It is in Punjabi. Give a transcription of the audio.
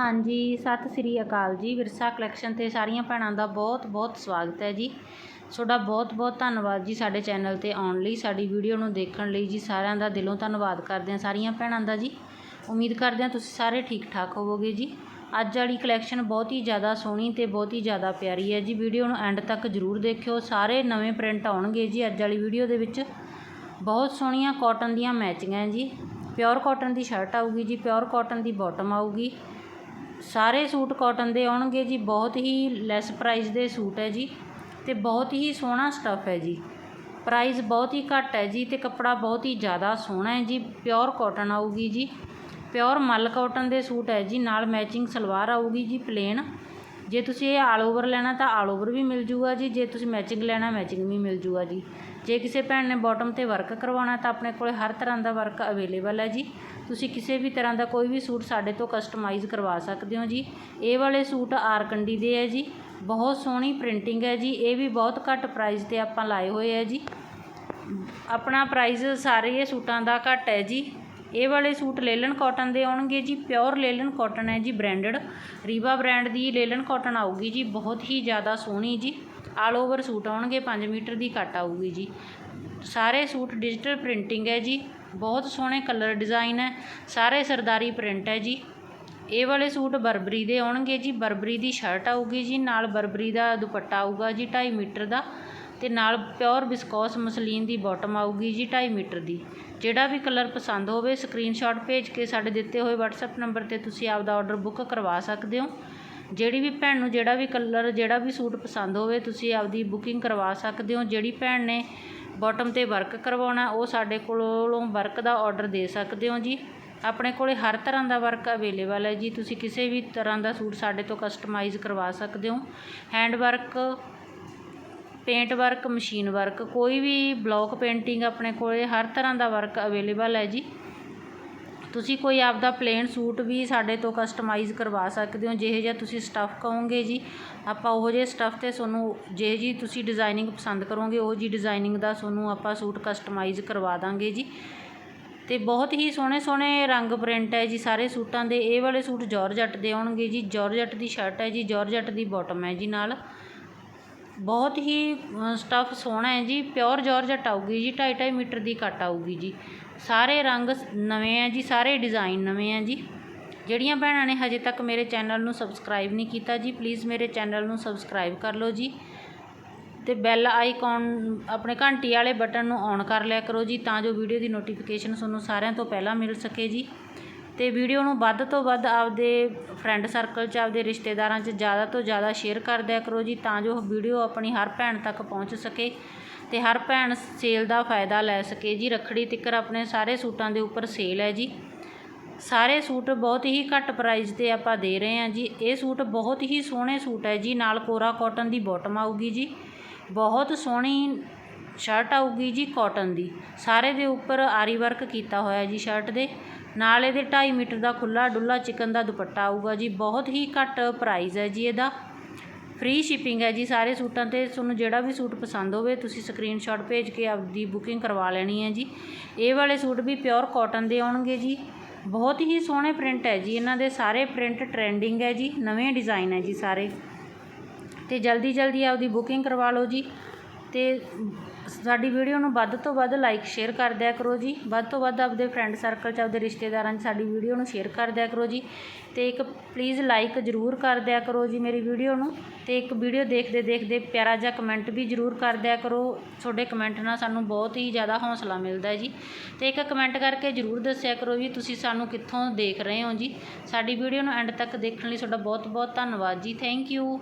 ਹਾਂਜੀ, ਸਤਿ ਸ੍ਰੀ ਅਕਾਲ ਜੀ। ਵਿਰਸਾ ਕਲੈਕਸ਼ਨ ਤੇ ਸਾਰੀਆਂ ਭੈਣਾਂ ਦਾ ਬਹੁਤ ਬਹੁਤ ਸਵਾਗਤ ਹੈ ਜੀ। ਤੁਹਾਡਾ ਬਹੁਤ ਬਹੁਤ ਧੰਨਵਾਦ ਜੀ ਸਾਡੇ ਚੈਨਲ ਤੇ ਆਉਣ ਲਈ, ਸਾਡੀ ਵੀਡੀਓ ਨੂੰ ਦੇਖਣ ਲਈ ਜੀ। ਸਾਰਿਆਂ ਦਾ ਦਿਲੋਂ ਧੰਨਵਾਦ ਕਰਦੇ ਹਾਂ, ਸਾਰੀਆਂ ਭੈਣਾਂ ਦਾ ਜੀ। ਉਮੀਦ ਕਰਦੇ ਹਾਂ ਤੁਸੀਂ ਸਾਰੇ ਠੀਕ ਠਾਕ ਹੋਵੋਗੇ ਜੀ। ਅੱਜ ਵਾਲੀ ਕਲੈਕਸ਼ਨ ਬਹੁਤ ਹੀ ਜ਼ਿਆਦਾ ਸੋਹਣੀ ਤੇ ਬਹੁਤ ਹੀ ਜ਼ਿਆਦਾ ਪਿਆਰੀ ਹੈ ਜੀ। ਵੀਡੀਓ ਨੂੰ ਐਂਡ ਤੱਕ ਜ਼ਰੂਰ ਦੇਖਿਓ। ਸਾਰੇ ਨਵੇਂ ਪ੍ਰਿੰਟ ਆਉਣਗੇ ਜੀ ਅੱਜ ਵਾਲੀ ਵੀਡੀਓ ਦੇ ਵਿੱਚ। ਬਹੁਤ ਸੋਹਣੀਆਂ ਕਾਟਨ ਦੀਆਂ ਮੈਚਿੰਗਾਂ ਜੀ। ਪਿਓਰ ਕਾਟਨ ਦੀ ਸ਼ਰਟ ਆਊਗੀ ਜੀ ਪਿਓਰ ਕਾਟਨ ਦੀ ਬਾਟਮ ਆਊਗੀ। ਸਾਰੇ ਸੂਟ ਕੋਟਨ ਦੇ ਆਉਣਗੇ ਜੀ, ਬਹੁਤ ਹੀ ਲੈਸ ਪ੍ਰਾਈਸ ਦੇ ਸੂਟ ਹੈ ਜੀ ਤੇ ਬਹੁਤ ਹੀ ਸੋਹਣਾ ਸਟੱਫ ਹੈ ਜੀ। ਪ੍ਰਾਈਸ ਬਹੁਤ ਹੀ ਘੱਟ ਹੈ ਜੀ ਤੇ ਕੱਪੜਾ ਬਹੁਤ ਹੀ ਜ਼ਿਆਦਾ ਸੋਹਣਾ ਹੈ ਜੀ ਪਿਓਰ ਕਾਟਨ ਆਊਗੀ ਜੀ। ਪਿਓਰ ਮਲ ਕਾਟਨ ਦੇ ਸੂਟ ਹੈ ਜੀ, ਨਾਲ ਮੈਚਿੰਗ ਸਲਵਾਰ ਆਊਗੀ ਜੀ ਪਲੇਨ ਜੇ ਤੁਸੀਂ ਇਹ ਆਲ ਓਵਰ ਲੈਣਾ ਤਾਂ ਆਲ ਓਵਰ ਵੀ ਮਿਲ ਜੂਗਾ ਜੀ, ਜੇ ਤੁਸੀਂ ਮੈਚਿੰਗ ਲੈਣਾ ਮੈਚਿੰਗ ਵੀ ਮਿਲ ਜੂਗਾ ਜੀ। ਜੇ ਕਿਸੇ ਭੈਣ ਨੇ ਬਾਟਮ ਤੇ ਵਰਕ ਕਰਵਾਉਣਾ ਤਾਂ ਆਪਣੇ ਕੋਲੇ ਹਰ ਤਰ੍ਹਾਂ ਦਾ ਵਰਕ ਅਵੇਲੇਬਲ ਹੈ ਜੀ। ਤੁਸੀਂ ਕਿਸੇ ਵੀ ਤਰ੍ਹਾਂ ਦਾ ਕੋਈ ਵੀ ਸੂਟ ਸਾਡੇ ਤੋਂ ਕਸਟਮਾਈਜ਼ ਕਰਵਾ ਸਕਦੇ ਹੋ ਜੀ। ਇਹ ਵਾਲੇ ਸੂਟ ਆਰਕੰਡੀ ਦੇ ਹੈ ਜੀ। ਬਹੁਤ ਸੋਹਣੀ ਪ੍ਰਿੰਟਿੰਗ ਹੈ ਜੀ। ਇਹ ਵੀ ਬਹੁਤ ਘੱਟ ਪ੍ਰਾਈਸ ਤੇ ਆਪਾਂ ਲਾਏ ਹੋਏ ਹੈ ਜੀ। ਆਪਣਾ ਪ੍ਰਾਈਸ ਸਾਰੇ ਇਹ ਸੂਟਾਂ ਦਾ ਘੱਟ ਹੈ ਜੀ। ਇਹ ਵਾਲੇ ਸੂਟ ਲੇਲਨ ਕਾਟਨ ਦੇ ਆਉਣਗੇ ਜੀ। ਪਿਓਰ ਲੇਲਨ ਕਾਟਨ ਹੈ ਜੀ ਬ੍ਰਾਂਡਡ ਰੀਵਾ ਬ੍ਰਾਂਡ ਦੀ ਲੇਲਨ ਕਾਟਨ ਆਊਗੀ ਜੀ। ਬਹੁਤ ਹੀ ਜ਼ਿਆਦਾ ਸੋਹਣੀ ਜੀ। ਆਲ ਓਵਰ ਸੂਟ ਆਉਣਗੇ 5 ਮੀਟਰ ਦੀ ਕੱਟ ਆਊਗੀ ਜੀ। ਸਾਰੇ ਸੂਟ ਡਿਜੀਟਲ ਪ੍ਰਿੰਟਿੰਗ ਹੈ ਜੀ। ਬਹੁਤ ਸੋਹਣੇ ਕਲਰ ਡਿਜ਼ਾਈਨ ਹੈ, ਸਾਰੇ ਸਰਦਾਰੀ ਪ੍ਰਿੰਟ ਹੈ ਜੀ। ਇਹ ਵਾਲੇ ਸੂਟ ਬਰਬਰੀ ਦੇ ਆਉਣਗੇ ਜੀ। ਬਰਬਰੀ ਦੀ ਸ਼ਰਟ ਆਊਗੀ ਜੀ, ਨਾਲ ਬਰਬਰੀ ਦਾ ਦੁਪੱਟਾ ਆਊਗਾ ਜੀ 2.5 ਮੀਟਰ ਦਾ। ਤੇ ਨਾਲ ਪਿਓਰ ਵਿਸਕੋਸ ਮਸਲੀਨ ਦੀ ਬਾਟਮ ਆਊਗੀ ਜੀ 2.5 ਮੀਟਰ ਦੀ। ਜਿਹੜਾ ਵੀ ਕਲਰ ਪਸੰਦ ਹੋਵੇ ਸਕਰੀਨਸ਼ਾਟ ਭੇਜ ਕੇ ਸਾਡੇ ਦਿੱਤੇ ਹੋਏ WhatsApp ਨੰਬਰ ਤੇ ਤੁਸੀਂ ਆਪਦਾ ਆਰਡਰ ਬੁੱਕ ਕਰਵਾ ਸਕਦੇ ਹੋ। ਜਿਹੜੀ ਵੀ ਭੈਣ ਨੂੰ ਜਿਹੜਾ ਵੀ ਕਲਰ ਜਿਹੜਾ ਵੀ ਸੂਟ ਪਸੰਦ ਹੋਵੇ, ਤੁਸੀਂ ਆਪਦੀ ਬੁਕਿੰਗ ਕਰਵਾ ਸਕਦੇ ਹੋ। ਜਿਹੜੀ ਭੈਣ ਨੇ ਬੋਟਮ ਤੇ ਵਰਕ ਕਰਵਾਉਣਾ, ਉਹ ਸਾਡੇ ਕੋਲੋਂ ਵਰਕ ਦਾ ਆਰਡਰ ਦੇ ਸਕਦੇ ਹੋ ਜੀ। ਆਪਣੇ ਕੋਲੇ ਹਰ ਤਰ੍ਹਾਂ ਦਾ ਵਰਕ ਅਵੇਲੇਬਲ ਹੈ ਜੀ। ਤੁਸੀਂ ਕਿਸੇ ਵੀ ਤਰ੍ਹਾਂ ਦਾ ਸੂਟ ਸਾਡੇ ਤੋਂ ਕਸਟਮਾਈਜ਼ ਕਰਵਾ ਸਕਦੇ ਹੋ। Hand work, paint work, machine work, ਕੋਈ ਵੀ ਬਲੌਕ ਪੇਂਟਿੰਗ ਆਪਣੇ ਕੋਲੇ ਹਰ ਤਰ੍ਹਾਂ ਦਾ ਵਰਕ ਅਵੇਲੇਬਲ ਹੈ ਜੀ। ਤੁਸੀਂ ਕੋਈ ਆਪਦਾ ਪਲੇਨ ਸੂਟ ਵੀ ਸਾਡੇ ਤੋਂ ਕਸਟਮਾਈਜ਼ ਕਰਵਾ ਸਕਦੇ ਹੋ, ਜਿਹੇ ਜਿਹਾ ਤੁਸੀਂ ਸਟੱਫ ਕਹੋਗੇ ਜੀ, ਆਪਾਂ ਉਹੋ ਜਿਹੇ ਸਟੱਫ ਤੇ ਤੁਹਾਨੂੰ ਜਿਹੇ ਜੀ ਤੁਸੀਂ ਡਿਜ਼ਾਈਨਿੰਗ ਪਸੰਦ ਕਰੋਗੇ, ਉਹ ਜੀ ਡਿਜ਼ਾਈਨਿੰਗ ਦਾ ਤੁਹਾਨੂੰ ਆਪਾਂ ਸੂਟ ਕਸਟਮਾਈਜ਼ ਕਰਵਾ ਦਾਂਗੇ ਜੀ। ਤੇ ਬਹੁਤ ਹੀ ਸੋਹਣੇ ਸੋਹਣੇ ਰੰਗ ਪ੍ਰਿੰਟ ਹੈ ਜੀ ਸਾਰੇ ਸੂਟਾਂ ਦੇ, ਇਹ ਵਾਲੇ ਸੂਟ ਜਾਰਜਟ ਦੇ ਆਉਣਗੇ ਜੀ ਜਾਰਜਟ ਦੀ ਸ਼ਰਟ ਹੈ ਜੀ ਜਾਰਜਟ ਦੀ ਬਾਟਮ ਹੈ ਜੀ ਨਾਲ। ਬਹੁਤ ਹੀ ਸਟੱਫ ਸੋਹਣਾ ਹੈ ਜੀ ਪਿਓਰ ਜਾਰਜਟ ਆਊਗੀ ਜੀ 2.5 ਮੀਟਰ ਦੀ ਕੱਟ ਆਊਗੀ ਜੀ। ਸਾਰੇ ਰੰਗ ਨਵੇਂ ਹੈ ਜੀ, ਸਾਰੇ ਡਿਜ਼ਾਈਨ ਨਵੇਂ ਹੈ ਜੀ। ਜਿਹੜੀਆਂ ਭੈਣਾਂ ਨੇ ਹਜੇ ਤੱਕ ਮੇਰੇ ਚੈਨਲ ਨੂੰ ਸਬਸਕ੍ਰਾਈਬ ਨਹੀਂ ਕੀਤਾ ਜੀ, ਪਲੀਜ਼ ਮੇਰੇ ਚੈਨਲ ਨੂੰ ਸਬਸਕ੍ਰਾਈਬ ਕਰ ਲਓ ਜੀ। ਤੇ ਬੈਲ ਆਈਕਨ ਆਪਣੇ ਘੰਟੀ ਵਾਲੇ ਬਟਨ ਨੂੰ ਔਨ ਕਰ ਲਿਆ ਕਰੋ ਜੀ, ਤਾਂ ਜੋ ਵੀਡੀਓ ਦੀ ਨੋਟੀਫਿਕੇਸ਼ਨ ਤੁਹਾਨੂੰ ਸਾਰਿਆਂ ਤੋਂ ਪਹਿਲਾਂ ਮਿਲ ਸਕੇ ਜੀ। ਅਤੇ ਵੀਡੀਓ ਨੂੰ ਵੱਧ ਤੋਂ ਵੱਧ ਆਪਦੇ ਫਰੈਂਡ ਸਰਕਲ 'ਚ, ਆਪਦੇ ਰਿਸ਼ਤੇਦਾਰਾਂ 'ਚ ਜ਼ਿਆਦਾ ਤੋਂ ਜ਼ਿਆਦਾ ਸ਼ੇਅਰ ਕਰ ਦਿਆ ਕਰੋ ਜੀ, ਤਾਂ ਜੋ ਵੀਡੀਓ ਆਪਣੀ ਹਰ ਭੈਣ ਤੱਕ ਪਹੁੰਚ ਸਕੇ ਅਤੇ ਹਰ ਭੈਣ ਸੇਲ ਦਾ ਫਾਇਦਾ ਲੈ ਸਕੇ ਜੀ। ਰੱਖੜੀ ਤਿੱਕਰ ਆਪਣੇ ਸਾਰੇ ਸੂਟਾਂ ਦੇ ਉੱਪਰ ਸੇਲ ਹੈ ਜੀ। ਸਾਰੇ ਸੂਟ ਬਹੁਤ ਹੀ ਘੱਟ ਪ੍ਰਾਈਸ ਤੇ ਆਪਾਂ ਦੇ ਰਹੇ ਹਾਂ ਜੀ। ਇਹ ਸੂਟ ਬਹੁਤ ਹੀ ਸੋਹਣੇ ਸੂਟ ਹੈ ਜੀ। ਨਾਲ ਕੋਰਾ ਕਾਟਨ ਦੀ ਬਾਟਮ ਆਊਗੀ ਜੀ। ਬਹੁਤ ਸੋਹਣੀ ਸ਼ਰਟ ਆਊਗੀ ਜੀ ਕਾਟਨ ਦੀ। ਸਾਰੇ ਦੇ ਉੱਪਰ ਆਰੀ ਵਰਕ ਕੀਤਾ ਹੋਇਆ ਜੀ ਸ਼ਰਟ ਦੇ। ਨਾਲ ਇਹਦੇ 2.5 ਮੀਟਰ ਦਾ ਖੁੱਲਾ ਡੁੱਲਾ ਚਿਕਨ ਦਾ ਦੁਪੱਟਾ ਆਊਗਾ ਜੀ। ਬਹੁਤ ਹੀ ਘੱਟ ਪ੍ਰਾਈਸ ਹੈ ਜੀ ਇਹਦਾ। ਫ੍ਰੀ ਸ਼ਿਪਿੰਗ ਹੈ ਜੀ ਸਾਰੇ ਸੂਟਾਂ ਤੇ। ਤੁਹਾਨੂੰ ਜਿਹੜਾ ਵੀ ਸੂਟ ਪਸੰਦ ਹੋਵੇ, ਤੁਸੀਂ ਸਕਰੀਨਸ਼ਾਟ ਭੇਜ ਕੇ ਆਪਦੀ ਬੁਕਿੰਗ ਕਰਵਾ ਲੈਣੀ ਹੈ ਜੀ। ਇਹ ਵਾਲੇ ਸੂਟ ਵੀ ਪਿਓਰ ਕਾਟਨ ਦੇ ਆਉਣਗੇ ਜੀ। ਬਹੁਤ ਹੀ ਸੋਹਣੇ ਪ੍ਰਿੰਟ ਹੈ ਜੀ। ਇਹਨਾਂ ਦੇ ਸਾਰੇ ਪ੍ਰਿੰਟ ਟ੍ਰੈਂਡਿੰਗ ਹੈ ਜੀ। ਨਵੇਂ ਡਿਜ਼ਾਈਨ ਹੈ ਜੀ ਸਾਰੇ। ਤੇ ਜਲਦੀ ਜਲਦੀ ਆਪਦੀ ਬੁਕਿੰਗ ਕਰਵਾ ਲਓ ਜੀ। ਤੇ ਸਾਡੀ ਵੀਡੀਓ ਨੂੰ ਵੱਧ ਤੋਂ ਵੱਧ ਲਾਈਕ ਸ਼ੇਅਰ ਕਰ ਦਿਆ ਕਰੋ ਜੀ। ਵੱਧ ਤੋਂ ਵੱਧ ਆਪਦੇ ਫਰੈਂਡ ਸਰਕਲ 'ਚ ਆਪਦੇ ਰਿਸ਼ਤੇਦਾਰਾਂ 'ਚ ਸਾਡੀ ਵੀਡੀਓ ਨੂੰ ਸ਼ੇਅਰ ਕਰ ਦਿਆ ਕਰੋ ਜੀ। ਤੇ ਇੱਕ ਪਲੀਜ਼ ਲਾਈਕ ਜ਼ਰੂਰ ਕਰ ਦਿਆ ਕਰੋ ਜੀ ਮੇਰੀ ਵੀਡੀਓ ਨੂੰ। ਤੇ ਇੱਕ ਵੀਡੀਓ ਦੇਖਦੇ ਦੇਖਦੇ ਪਿਆਰਾ ਜਿਹਾ ਕਮੈਂਟ ਵੀ ਜ਼ਰੂਰ ਕਰ ਦਿਆ ਕਰੋ। ਤੁਹਾਡੇ ਕਮੈਂਟ ਨਾਲ ਸਾਨੂੰ ਬਹੁਤ ਹੀ ਜ਼ਿਆਦਾ ਹੌਸਲਾ ਮਿਲਦਾ ਜੀ। ਤੇ ਇੱਕ ਕਮੈਂਟ ਕਰਕੇ ਜ਼ਰੂਰ ਦੱਸਿਆ ਕਰੋ ਜੀ, ਤੁਸੀਂ ਸਾਨੂੰ ਕਿੱਥੋਂ ਦੇਖ ਰਹੇ ਹੋ ਜੀ। ਸਾਡੀ ਵੀਡੀਓ ਨੂੰ ਐਂਡ ਤੱਕ ਦੇਖਣ ਲਈ ਤੁਹਾਡਾ ਬਹੁਤ ਬਹੁਤ ਧੰਨਵਾਦ ਜੀ। Thank you